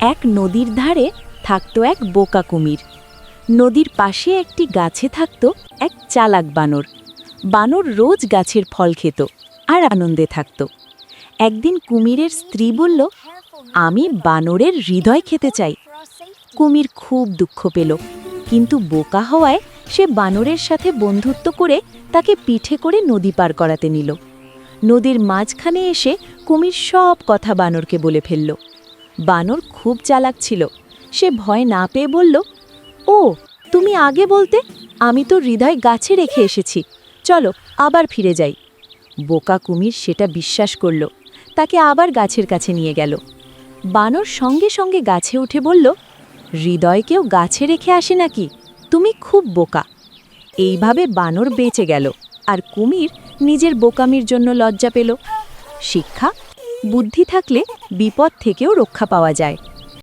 এক নদীর ধারে থাকত এক বোকা কুমির। নদীর পাশে একটি গাছে থাকত এক চালাক বানর। বানর রোজ গাছের ফল খেত আর আনন্দে থাকত। একদিন কুমিরের স্ত্রী বলল, আমি বানরের হৃদয় খেতে চাই। কুমির খুব দুঃখ পেল। কিন্তু বোকা হওয়ায় সে বানরের সাথে বন্ধুত্ব করে তাকে পিঠে করে নদী পার করাতে নিল। নদীর মাঝখানে এসে কুমির সব কথা বানরকে বলে ফেলল। বানর খুব চালাক ছিল। সে ভয় না পেয়ে বলল, ও, তুমি আগে বলতে, আমি তো হৃদয় গাছে রেখে এসেছি। চলো, আবার ফিরে যাই। বোকা কুমির সেটা বিশ্বাস করল। তাকে আবার গাছের কাছে নিয়ে গেল। বানর সঙ্গে সঙ্গে গাছে উঠে বলল হৃদয়কেও গাছে রেখে আসে নাকি? তুমি খুব বোকা। এইভাবে বানর বেঁচে গেল, আর কুমির নিজের বোকামির জন্য লজ্জা পেল। শিক্ষা বুদ্ধি থাকলে বিপদ থেকেও রক্ষা পাওয়া যায়।